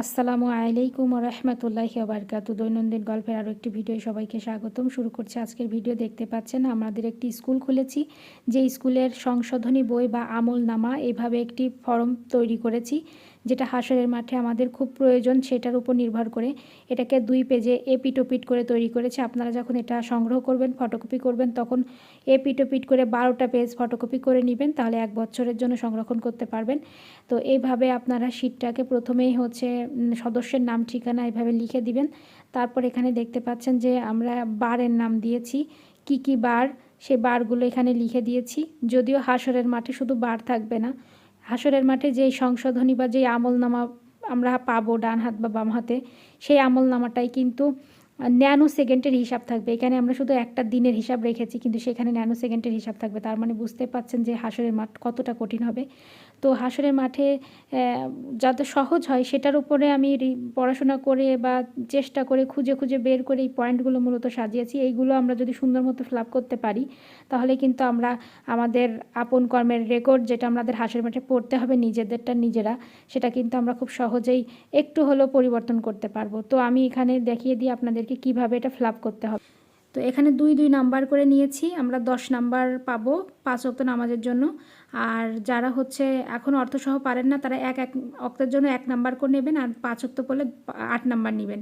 আসসালামু আলাইকুম রহমতুল্লাহি আবরকাত দৈনন্দিন গল্পের আরও একটি ভিডিও সবাইকে স্বাগতম। শুরু করছে আজকের ভিডিও। দেখতে পাচ্ছেন, আমাদের একটি স্কুল খুলেছি, যে স্কুলের সংশোধনী বই বা আমল নামা এভাবে একটি ফর্ম তৈরি করেছি। যেটা হাসরের মাঠে আমাদের খুব প্রয়োজন, সেটার উপর নির্ভর করে। এটাকে দুই পেজে এপিটোপিট করে তৈরি করেছে। আপনারা যখন এটা সংগ্রহ করবেন, ফটোকপি করবেন, তখন এপিটোপিট করে বারোটা পেজ ফটোকপি করে নেবেন, তাহলে এক বছরের জন্য সংরক্ষণ করতে পারবেন। তো এইভাবে আপনারা শিটটাকে প্রথমেই হচ্ছে সদস্যের নাম, ঠিকানা এভাবে লিখে দিবেন। তারপর এখানে দেখতে পাচ্ছেন যে আমরা বারের নাম দিয়েছি। কি কি বার, সে বারগুলো এখানে লিখে দিয়েছি। যদিও হাসরের মাঠে শুধু বার থাকবে না হাসরের মাঠে যেই সংশোধনী বা যেই আমলনামা আমরা পাবো ডান হাত বা বাম হাতে, সেই আমলনামাটাই কিন্তু ন্যানো সেকেন্ডের হিসাব থাকবে। এখানে আমরা শুধু একটা দিনের হিসাব রেখেছি, কিন্তু সেখানে ন্যানো সেকেন্ডের হিসাব থাকবে। তার মানে বুঝতে পাচ্ছেন যে হাসরের মাঠ কতটা কঠিন হবে। তো হাসরের মাঠে যাতে সহজ হয় সেটার উপরে আমি পড়াশোনা করে বা চেষ্টা করে খুঁজে খুঁজে বের করে এই পয়েন্টগুলো মূলত সাজিয়েছি। এইগুলো আমরা যদি সুন্দর মতো ফিল করতে পারি, তাহলে কিন্তু আমরা আমাদের আপন কর্মের রেকর্ড যেটা আমাদের হাসের মাঠে পড়তে হবে নিজেদেরটা নিজেরা, সেটা কিন্তু আমরা খুব সহজেই একটু হলেও পরিবর্তন করতে পারব। তো আমি এখানে দেখিয়ে দিই আপনাদেরকে কীভাবে এটা ফ্লাপ করতে হবে। তো এখানে দুই দুই নাম্বার করে নিয়েছি, আমরা দশ নাম্বার পাবো। পাঁচ অক্ত নামাজের জন্য। আর যারা হচ্ছে এখন অর্থসহ পারেন না, তারা এক এক অক্তের জন্য এক নাম্বার করে নেবেন আর পাঁচ অক্ত পড়লে আট নাম্বার নেবেন।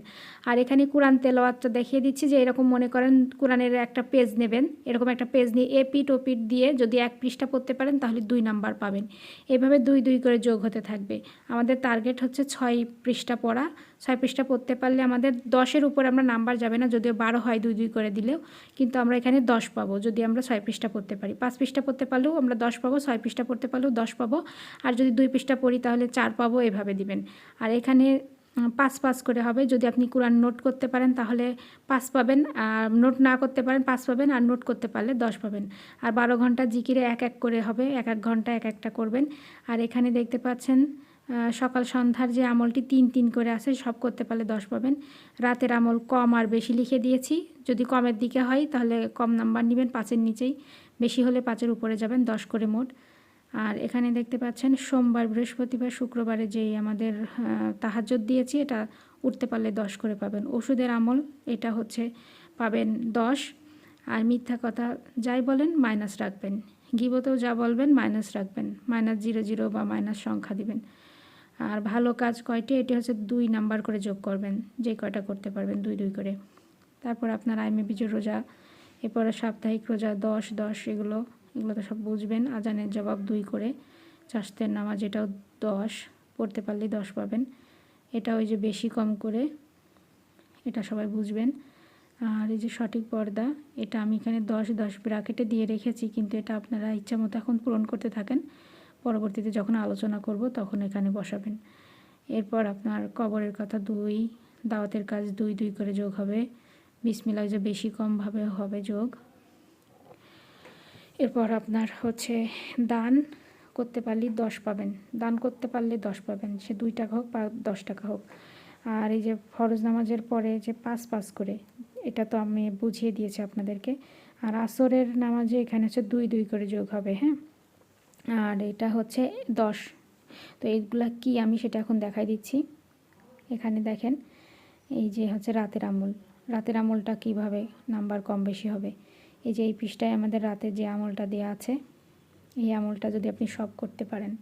আর এখানে কোরআন তেলাওয়াতটা দেখিয়ে দিচ্ছি যে এরকম মনে করেন কোরআনের একটা পেজ নেবেন। এরকম একটা পেজ নিয়ে এ পিট ও পিট দিয়ে যদি এক পৃষ্ঠা পড়তে পারেন, তাহলে দুই নাম্বার পাবেন। এভাবে দুই দুই করে যোগ হতে থাকবে। আমাদের টার্গেট হচ্ছে ছয় পৃষ্ঠা পড়া। ছয় পৃষ্ঠা পড়তে পারলে আমাদের দশের উপর আমরা নাম্বার যাবে না, যদিও বারো হয় দুই দুই করে দিলেও। কিন্তু আমরা এখানে দশ পাবো, যদি আমরা ছয় পৃষ্ঠা পড়তে পারি। পাঁচ পৃষ্ঠা পড়তে পারলেও আমরা দশ পাবো, ছয় পৃষ্ঠা পড়তে পারলেও দশ পাবো। আর যদি দুই পৃষ্ঠা পড়ি তাহলে চার পাবো এভাবে দিবেন। আর এখানে পাঁচ পাঁচ করে হবে। যদি আপনি কোরআন নোট করতে পারেন তাহলে পাঁচ পাবেন। আর নোট না করতে পারেন পাঁচ পাবেন। আর নোট করতে পারলে দশ পাবেন। আর বারো ঘণ্টা জিকিরে এক এক করে হবে। এক এক ঘণ্টা এক একটা করবেন। আর এখানে দেখতে পাচ্ছেন সকাল সন্ধ্যার যে আমলটি তিন তিন করে আছে, সব করতে পারলে দশ পাবেন। রাতের আমল কম আর বেশি লিখে দিয়েছি। যদি কমের দিকে হয় তাহলে কম নাম্বার নেবেন, পাঁচের নিচেই। বেশি হলে পাঁচের উপরে যাবেন, দশ করে মোট। আর এখানে দেখতে পাচ্ছেন, সোমবার, বৃহস্পতিবার, শুক্রবারে যেই আমাদের তাহাজত দিয়েছি, এটা উঠতে পারলে দশ করে পাবেন। ওষুধের আমল, এটা হচ্ছে পাবেন দশ। আর মিথ্যা কথা যাই বলেন, মাইনাস রাখবেন। গিবতেও যা বলবেন, মাইনাস রাখবেন। মাইনাস জিরো জিরো বা মাইনাস সংখ্যা দিবেন। আর ভালো কাজ কয়টি? এটি হচ্ছে দুই নাম্বার করে যোগ করবেন, যে কয়টা করতে পারবেন, দুই দুই করে। তারপর আপনার আইমে বিজয় রোজা এরপরে সাপ্তাহিক রোজা, দশ দশ, এগুলো এগুলো তো সব বুঝবেন। আজানের জবাব দুই করে। চাষতের নামাজ এটাও দশ, পড়তে পারলেই দশ পাবেন। এটা ওই যে বেশি কম করে, এটা সবাই বুঝবেন। আর এই যে সঠিক পর্দা, এটা আমি এখানে দশ দশ ব্রাকেটে দিয়ে রেখেছি, কিন্তু এটা আপনারা ইচ্ছা মতো এখন পূরণ করতে থাকেন। পরবর্তীতে যখন আলোচনা করব, তখন এখানে বসাবেন। এরপর আপনার কবরের কথা দুই, দাওয়াতের কাজ দুই দুই করে যোগ হবে। বিসমিল্লা যে বেশি কমভাবে হবে যোগ। এরপর আপনার হচ্ছে দান করতে পারলে দশ পাবেন। দান করতে পারলে দশ পাবেন। সে দুই টাকা হোক বা দশ টাকা হোক। আর এই যে ফরজ নামাজের পরে যে পাঁচ পাঁচ করে, এটা তো আমি বুঝিয়ে দিয়েছি আপনাদেরকে। আর আসরের নামাজে এখানে হচ্ছে দুই দুই করে যোগ হবে হ্যাঁ? আর এটা হচ্ছে দশ। তো এইগুলা কি আমি সেটা এখন দেখাই দিচ্ছি। এখানে দেখেন, এই যে হচ্ছে রাতের আমল। রাতের আমলটা কীভাবে নাম্বার কম বেশি হবে? এই যে এই পৃষ্ঠায় আমাদের রাতে যে আমলটা দেওয়া আছে, এই আমলটা যদি আপনি সব করতে পারেন,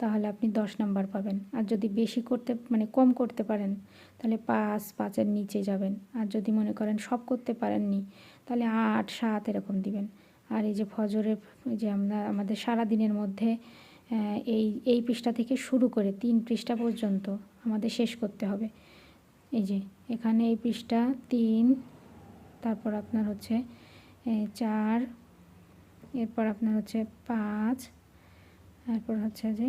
তাহলে আপনি দশ নাম্বার পাবেন। আর যদি বেশি করতে মানে কম করতে পারেন, তাহলে পাঁচ, পাঁচের নিচে যাবেন। আর যদি মনে করেন সব করতে পারেননি, তাহলে আট, সাত এরকম দিবেন। আর এই যে ফজরের যে আমরা, আমাদের সারা দিনের মধ্যে এই এই পৃষ্ঠা থেকে শুরু করে তিন পৃষ্ঠা পর্যন্ত আমাদের শেষ করতে হবে। এই যে, এখানে এই পৃষ্ঠা তিন, তারপর আপনার হচ্ছে চার, এরপর আপনার হচ্ছে পাঁচ, তারপর হচ্ছে যে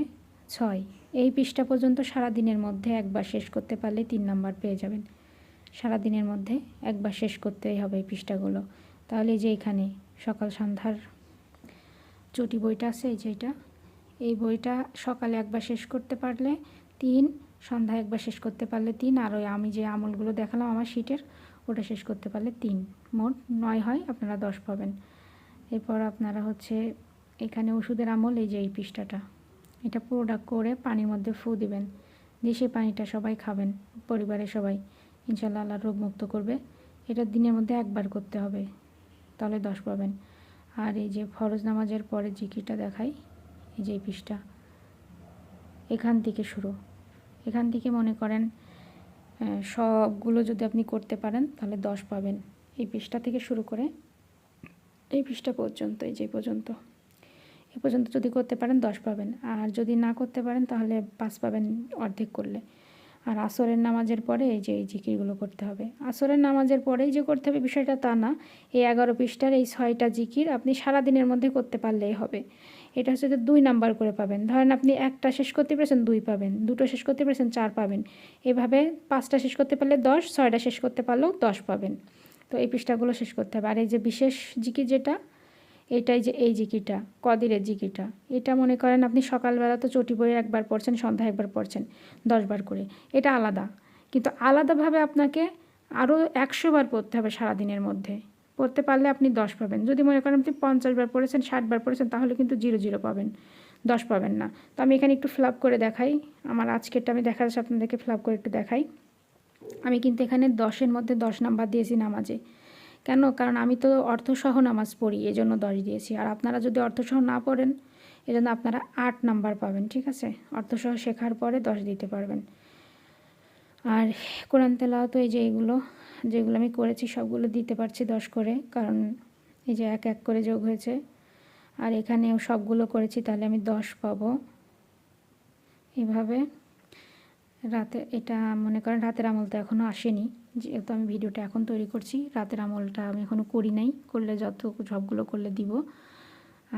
ছয়। এই পৃষ্ঠা পর্যন্ত সারা দিনের মধ্যে একবার শেষ করতে পারলে তিন নাম্বার পেয়ে যাবেন। সারা দিনের মধ্যে একবার শেষ করতেই হবে এই পৃষ্ঠাগুলো। তাহলে যে এখানে সকাল সন্ধ্যার চটি বইটা আছে, এই যেটা এই বইটা সকালে একবার শেষ করতে পারলে তিন সন্ধ্যা একবার শেষ করতে পারলে তিন, আর ওই আমি যে আমলগুলো দেখালাম আমার শিটের, ওটা শেষ করতে পারলে তিন। মোট নয় হয়, আপনারা দশ পাবেন। এরপর আপনারা হচ্ছে এখানে ওষুধের আমল, এই যে এই পৃষ্ঠাটা। এটা পুরোটা করে পানির মধ্যে ফু দিবেন। দিয়ে সেই পানিটা সবাই খাবেন, পরিবারের সবাই। ইনশাল্লাহ আল্লাহ রোগ মুক্ত করবে। এটা দিনের মধ্যে একবার করতে হবে, তাহলে দশ পাবেন। আর এই যে ফরজ নামাজের পরে জিকিরটা দেখাই, এই যে এই পৃষ্ঠা। এখান থেকে শুরু। এখান থেকে মনে করেন সবগুলো যদি আপনি করতে পারেন, তাহলে দশ পাবেন। এই পৃষ্ঠা থেকে শুরু করে এই পৃষ্ঠা পর্যন্ত, এই যে পর্যন্ত, এ পর্যন্ত যদি করতে পারেন, দশ পাবেন। আর যদি না করতে পারেন, তাহলে পাঁচ পাবেন অর্ধেক করলে। আর আসরের নামাজের পরে এই যে এই জিকিরগুলো করতে হবে। আসরের নামাজের পরেই যে করতে হবে বিষয়টা তা না। এই এগারো পৃষ্ঠার এই ছয়টা জিকির আপনি সারা দিনের মধ্যে করতে পারলেই হবে। এটা হচ্ছে যে দুই নাম্বার করে পাবেন। ধরেন আপনি একটা শেষ করতে পেরেছেন, দুই পাবেন। দুটো শেষ করতে পেরেছেন, চার পাবেন। এভাবে পাঁচটা শেষ করতে পারলে দশ, ছয়টা শেষ করতে পারলেও দশ পাবেন। তো এই পৃষ্ঠাগুলো শেষ করতে হবে। আর এই যে বিশেষ জিকি যেটা, এটাই যে এই জিকিটা, কদিরের জিকিটা, এটা মনে করেন আপনি সকালবেলা তো চটি বইয়ে একবার পড়ছেন সন্ধ্যা একবার পড়ছেন দশবার করে। এটা আলাদা। কিন্তু আলাদাভাবে আপনাকে আরও একশো বার পড়তে হবে সারাদিনের মধ্যে। পড়তে পারলে আপনি দশ পাবেন। যদি মনে করেন আপনি পঞ্চাশ বার পড়েছেন, ষাট বার পড়েছেন, তাহলে কিন্তু জিরো জিরো পাবেন। দশ পাবেন না। তো আমি এখানে একটু ফ্লাপ করে দেখাই। আমার আজকেরটা আমি দেখা যাচ্ছে আপনাদেরকে ফ্লাপ করে একটু দেখাই। আমি কিন্তু এখানে দশের মধ্যে দশ নাম্বার দিয়েছি নামাজে। কেন? কারণ আমি তো অর্থসহ নামাজ পড়ি, এজন্য দশ দিয়েছি। আর আপনারা যদি অর্থসহ না পড়েন, এজন্য আপনারা আট নাম্বার পাবেন, ঠিক আছে? অর্থসহ শেখার পরে দশ দিতে পারবেন। আর কোরআন তেলাও তো এই যে এগুলো যেগুলো আমি করেছি সবগুলো দিতে পারছি দশ করে, কারণ এই যে এক এক করে যোগ হয়েছে। আর এখানেও সবগুলো করেছি, তাহলে আমি দশ পাবো। এভাবে রাতে, এটা মনে করেন রাতের আমল তো এখনও আসেনি, যেহেতু আমি ভিডিওটা এখন তৈরি করছি, রাতের আমলটা আমি এখনও করি নাই, করলে যত সবগুলো করলে দিব।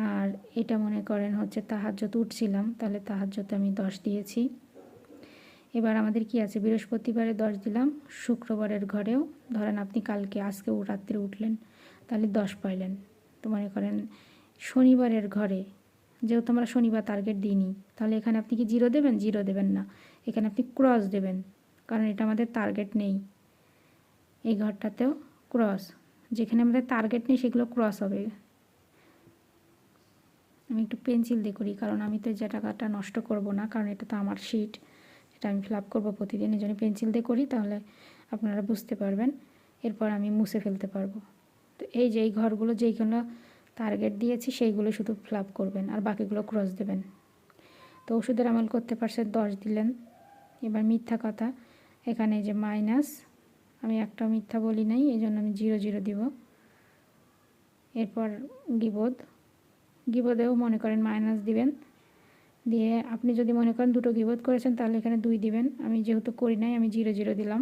আর এটা মনে করেন হচ্ছে তাহাজ্জত উঠছিলাম, তাহলে তাহাজ্জতে আমি দশ দিয়েছি। এবার আমাদের কি আছে? বৃহস্পতিবারে দশ দিলাম, শুক্রবারের ঘরেও। ধরেন আপনি কালকে, আজকে ও রাত্রে উঠলেন, তাহলে দশ পাইলেন। তো মনে করেন শনিবারের ঘরে, যেহেতু আমরা শনিবার টার্গেট দিইনি, তাহলে এখানে আপনি কি জিরো দেবেন? জিরো দেবেন না। এখানে আপনি ক্রস দেবেন, কারণ এটা আমাদের টার্গেট নেই। এই ঘরটাতেও ক্রস যেখানে আমাদের টার্গেট নেই, সেগুলো ক্রস হবে। আমি একটু পেন্সিল দিয়ে করি, কারণ আমি তো যে টাকাটা নষ্ট করব না, কারণ এটা তো আমার শিট এটা আমি ফিল আপ করব প্রতিদিন, এই জন্য পেন্সিল দিয়ে করি, তাহলে আপনারা বুঝতে পারবেন। এরপর আমি মুছে ফেলতে পারব। তো এই যে, এই ঘরগুলো যেইগুলো টার্গেট দিয়েছি, সেইগুলো শুধু ফিল করবেন, আর বাকিগুলো ক্রস দেবেন। তো ওষুধের আমল করতে পারছে, দশ দিলেন। এবার মিথ্যা কথা, এখানে যে মাইনাস আমি একটা মিথ্যা বলি নাই, এই জন্য আমি জিরো জিরো দিব। এরপর গিবোধ গিবোধেও মনে করেন মাইনাস দিবেন। দিয়ে আপনি যদি মনে করেন দুটো গিবোধ করেছেন, তাহলে এখানে দুই দিবেন। আমি যেহেতু করি নাই, আমি জিরো জিরো দিলাম।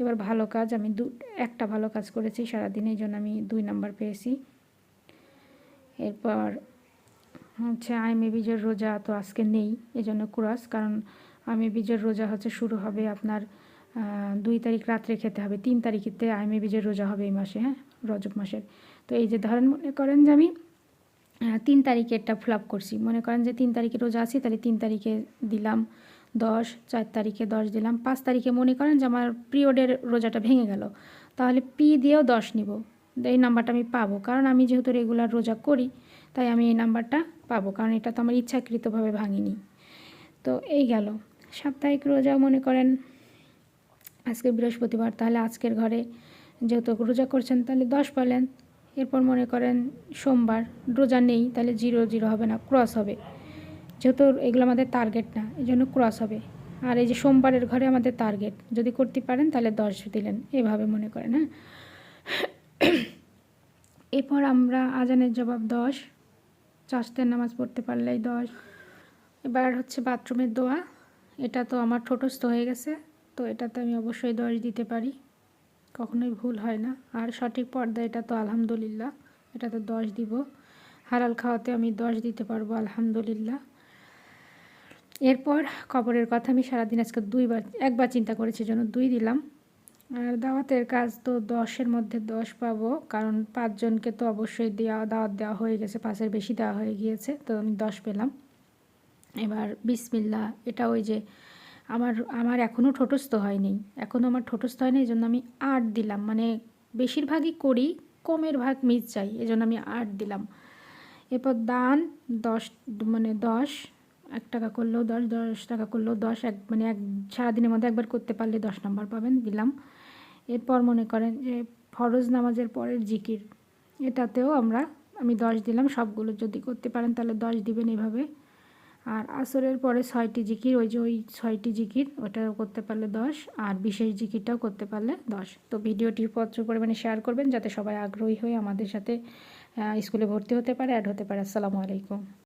এবার ভালো কাজ, আমি দু, একটা ভালো কাজ করেছি সারাদিনে, এই জন্য আমি দুই নাম্বার পেয়েছি। এরপর হচ্ছে আইমে বীজের রোজা তো আজকে নেই, এজন্য কুরাস, কারণ আইমে বীজের রোজা হচ্ছে শুরু হবে আপনার দুই তারিখ রাত্রে খেতে হবে। তিন তারিখেতে আইমে বীজের রোজা হবে এই মাসে হ্যাঁ? রজব মাসের। তো এই যে ধরেন মনে করেন যে আমি তিন তারিখেরটা ফ্লাপ করছি। মনে করেন যে তিন তারিখে রোজা আছি, তাহলে তিন তারিখে দিলাম দশ, চার তারিখে দশ দিলাম, পাঁচ তারিখে মনে করেন যে আমার পিরিয়ডের রোজাটা ভেঙে গেল। তাহলে পি দিয়েও দশ নিব। এই নাম্বারটা আমি পাবো। কারণ আমি যেহেতু রেগুলার রোজা করি, তাই আমি এই নাম্বারটা পাবো। কারণ এটা তো আমার ইচ্ছাকৃতভাবে ভাঙিনি। তো এই গেল। সাপ্তাহিক রোজা মনে করেন আজকে বৃহস্পতিবার, তাহলে আজকের ঘরে যেহেতু রোজা করছেন, তাহলে দশ পালেন। এরপর মনে করেন সোমবার, রোজা নেই, তাহলে জিরো জিরো হবে না ক্রস হবে। যেহেতু এগুলো আমাদের টার্গেট না এই জন্য ক্রস হবে। আর এই যে সোমবারের ঘরে আমাদের টার্গেট যদি করতে পারেন তাহলে দশ দিলেন, এভাবে মনে করেন হ্যাঁ? এরপর আমরা আজানের জবাব দশ চাষতের নামাজ পড়তে পারলেই দশ। এবার হচ্ছে বাথরুমের দোয়া, এটা তো আমার ঠোঁটস্থ হয়ে গেছে, তো এটাতে আমি অবশ্যই দশ দিতে পারি। কখনোই ভুল হয় না। আর সঠিক পর্দা এটা তো আলহামদুলিল্লাহ, এটা তো দশ দিব। হালাল খাওয়াতে আমি দশ দিতে পারব, আলহামদুলিল্লাহ। এরপর কবরের কথা আমি সারাদিন আজকে দুইবার, একবার চিন্তা করেছি জন্য দুই দিলাম। আর দাওয়াতের কাজ তো দশের মধ্যে দশ পাবো, কারণ পাঁচজনকে তো অবশ্যই দেওয়া, দাওয়াত দেওয়া হয়ে গেছে, পাঁচের বেশি দেওয়া হয়ে গিয়েছে, তো আমি দশ পেলাম। এবার বিসমিল্লা এটা ওই যে আমার আমার এখনও ঠোঁটস্থ হয়নি। এখনও আমার ঠোঁটস্থ হয়নি এই জন্য আমি আট দিলাম। মানে বেশিরভাগই করি, কমের ভাগ মিস চাই এই জন্য আমি আট দিলাম। এরপর দান, দশ মানে দশ, এক টাকা করলেও দশ দশ টাকা করলেও দশ, এক মানে এক, সারাদিনের মধ্যে একবার করতে পারলে দশ নম্বর পাবেন, দিলাম। এরপর মনে করেন যে ফরজ নামাজের পরের জিকির, এটাতেও আমরা, আমি দশ দিলাম, সবগুলো যদি করতে পারেন তাহলে দশ দিবেন এভাবে। আর আসরের পরে ছয়টি জিকির, ওই যে ওই ছয়টি জিকির, ওটাও করতে পারলে দশ, আর বিশেষ জিকিরটাও করতে পারলে দশ। তো ভিডিওটি প্রচুর পরিমাণে শেয়ার করবেন যাতে সবাই আগ্রহী হয়ে আমাদের সাথে স্কুলে ভর্তি হতে পারে অ্যাড হতে পারে। আসসালামু আলাইকুম।